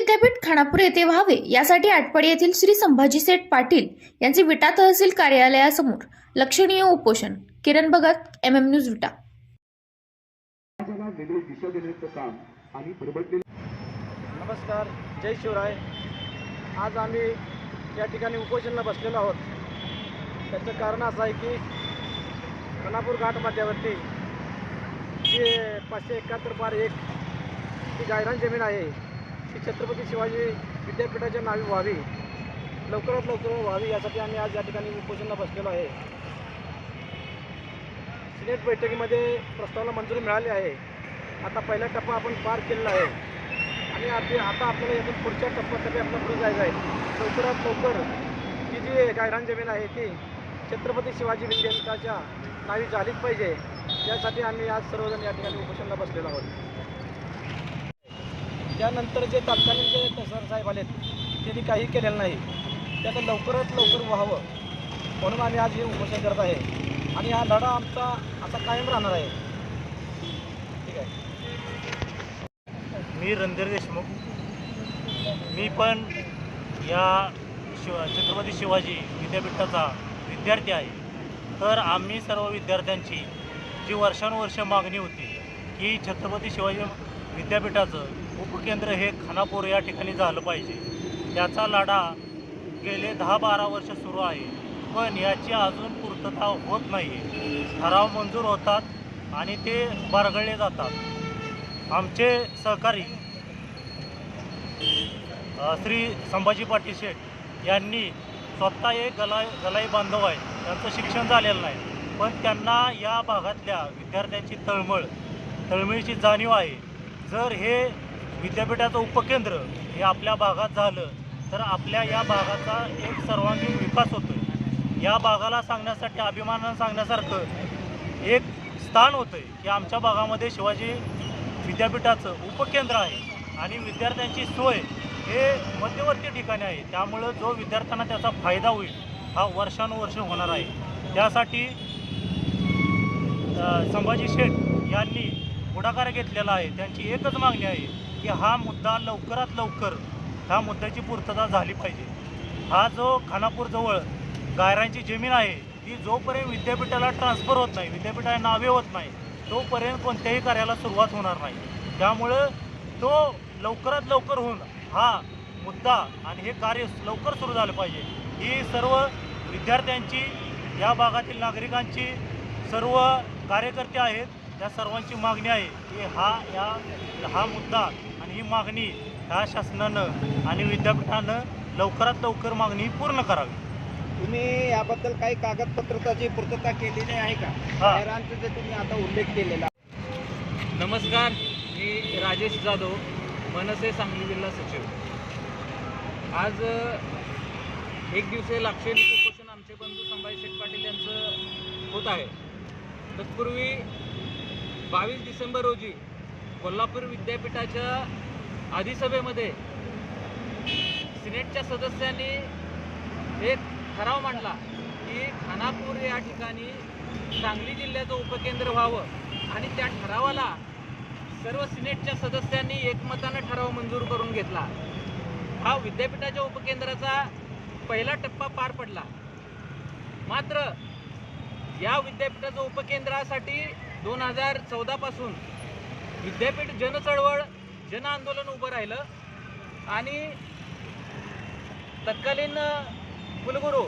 विद्यापीठ खानापूर येथे व्हावे यासाठी आटपाडी येथील श्री संभाजी सेठ पाटील यांचे विटा तहसील कार्यालयासमोर लक्षणीय उपोषण. Kiran Bhagat M M news Vita. नमस्कार जय शिवराय. आज आम्ही या ठिकाणी उपोषणाला बसलेलो आहोत. त्याचं कारण असं आहे की खानापूर घाट मध्यावरती जी पाचशे एकाहत्तर बार एक ती गायरान जमीन आहे ती छत्रपती शिवाजी विद्यापीठाच्या नावे व्हावी. लवकरात लवकर व्हावी यासाठी आम्ही आज या ठिकाणी उपोषणाला बसलेलो आहे. सिनेट बैठकीमध्ये प्रस्तावाला मंजुरी मिळाली आहे. आता पहिला टप्पा आपण पार केलेला आहे. आणि आधी आता आपल्याला यातून पुढच्या टप्प्यासाठी आपल्याला पुढे जायचं आहे. लवकरात लवकर ही जी गायरान जमीन आहे ती छत्रपती शिवाजी विद्यापीठाच्या नावी झालीच पाहिजे. यासाठी आम्ही आज सर्वजण या ठिकाणी उपोषणला बसलेलो आहोत. त्यानंतर जे तात्कालीन जे तहसीलदार साहेब आलेत त्यांनी काही केलेलं नाही. त्याचं लवकरात लवकर व्हावं म्हणून आम्ही आज हे उपोषण करत आहे. आणि हा लढा आमचा असा कायम राहणार आहे. ठीक आहे? मी रणधीर देशमुख. मी पण या शिव छत्रपती शिवाजी विद्यापीठाचा विद्यार्थी आहे. तर आम्ही सर्व विद्यार्थ्यांची जी वर्षानुवर्ष मागणी होती की छत्रपती शिवाजी विद्यापीठाचं उपकेंद्र हे खानापूर या ठिकाणी झालं पाहिजे. त्याचा लढा गेले दहा बारा वर्ष सुरू आहे पण याची अजून पूर्तता होत नाही ठराव मंजूर होतात आणि ते बारगळले जातात. आमचे सहकारी श्री संभाजी पाटील शेठ यांनी स्वतः एक गलाई गलाई बांधव आहे. त्यांचं शिक्षण झालेलं नाही पण त्यांना या भागातल्या विद्यार्थ्यांची तळमळ तळमळीची जाणीव आहे. जर हे विद्यापीठाचं उपकेंद्र हे आपल्या भागात झालं तर आपल्या या भागाचा एक सर्वांगीण विकास होतो या भागाला सांगण्यासाठी अभिमानानं सांगण्यासारखं एक स्थान होतं की आमच्या भागामध्ये शिवाजी विद्यापीठाचं उपकेंद्र आहे आणि विद्यार्थ्यांची सोय हे मध्यवर्ती ठिकाणी आहे. त्यामुळं जो विद्यार्थ्यांना त्याचा फायदा होईल हा वर्षानुवर्ष होणार आहे. त्यासाठी संभाजी शेठ यांनी पुढाकार घेतलेला आहे. त्यांची एकच मागणी आहे की हा मुद्दा लवकरात लवकर ह्या मुद्द्याची पूर्तता झाली पाहिजे. हा जो खानापूरजवळ गायरांची जमीन आहे ती जोपर्यंत विद्यापीठाला ट्रान्सफर होत नाही विद्यापीठाला नावे होत नाही तोपर्यंत कोणत्याही कार्याला सुरुवात होणार नाही. त्यामुळं तो लवकरात लवकर होऊन हा मुद्दा आणि हे कार्य लवकर सुरू झालं पाहिजे. ही सर्व विद्यार्थ्यांची या भागातील नागरिकांची सर्व कार्यकर्ते आहेत त्या सर्वांची मागणी आहे की हा या हा मुद्दा आणि ही मागणी ह्या शासनानं आणि विद्यापीठानं लवकरात लवकर मागणी पूर्ण करावी. तुम्ही याबद्दल काही कागदपत्राची पूर्तता केलेली आहे का? हा. जे तुम्ही आता उल्लेख केलेला नमस्कार मी राजेश जाधव मनसे सांगली जिल्हा सचिव. आज अ, एक दिवसीय लाक्षणिक उपोषण आमचे बंधू संभाजी शेठ पाटील यांचं होत आहे. तत्पूर्वी बावीस डिसेंबर रोजी कोल्हापूर विद्यापीठाच्या अधिसभेमध्ये सिनेटच्या सदस्यांनी एक ठराव मांडला की खानापूर या ठिकाणी सांगली जिल्ह्याचं उपकेंद्र व्हावं. आणि त्या ठरावाला सर्व सिनेटच्या सदस्यांनी एकमतानं ठराव मंजूर करून घेतला. हा विद्यापीठाच्या उपकेंद्राचा पहिला टप्पा पार पडला. मात्र या विद्यापीठाच्या उपकेंद्रासाठी दोन हजार चौदापासून विद्यापीठ जनचळवळ जन आंदोलन उभं राहिलं. आणि तत्कालीन कुलगुरू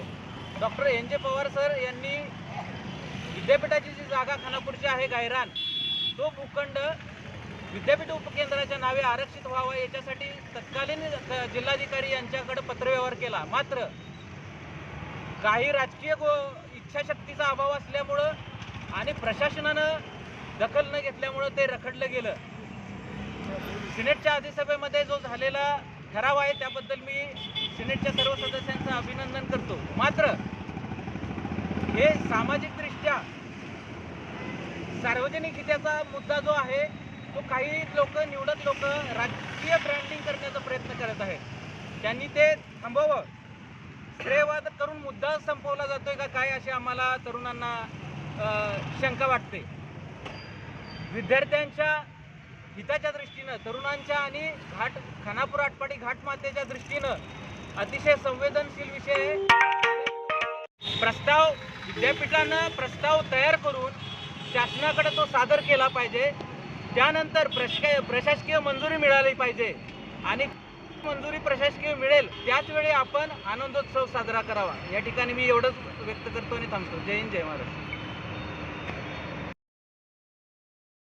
डॉक्टर एन जे पवार सर यांनी विद्यापीठाची जी जागा खानापूरची आहे गायरान तो भूखंड विद्यापीठ उपकेंद्राच्या नावे आरक्षित व्हावा याच्यासाठी तत्कालीन जिल्हाधिकारी यांच्याकडे पत्रव्यवहार केला. मात्र काही राजकीय गो इच्छाशक्तीचा अभाव असल्यामुळं आणि प्रशासनानं दखल न घेतल्यामुळं ते रखडलं गेलं. सिनेटच्या अधिसभेमध्ये जो झालेला ठराव आहे त्याबद्दल मी सिनेटच्या सर्व सदस्यांचं अभिनंदन करतो. मात्र हे सामाजिकदृष्ट्या सार्वजनिक हिताचा मुद्दा जो आहे तो काही लोक निवडक लोक राजकीय ब्रँडिंग करण्याचा प्रयत्न करत आहेत. त्यांनी ते थांबवावं. श्रेयवाद करून मुद्दा संपवला जातोय का काय अशी आम्हाला तरुणांना शंका वाटते. विद्यार्थ्यांच्या हिताच्या दृष्टीनं तरुणांच्या आणि घाट खानापूर आटपाडी घाटमातेच्या दृष्टीनं अतिशय संवेदनशील विषय आहे. प्रस्ताव विद्यापीठानं प्रस्ताव तयार करून शासनाकडे तो सादर केला पाहिजे. त्यानंतर प्रशासकीय प्रशासकीय मंजुरी मिळाली पाहिजे. आणि मंजुरी प्रशासकीय मिळेल त्याच वेळी आपण आनंदोत्सव साजरा करावा. या ठिकाणी मी एवढंच व्यक्त करतो आणि थांबतो. जय हिंद जय महाराष्ट्र.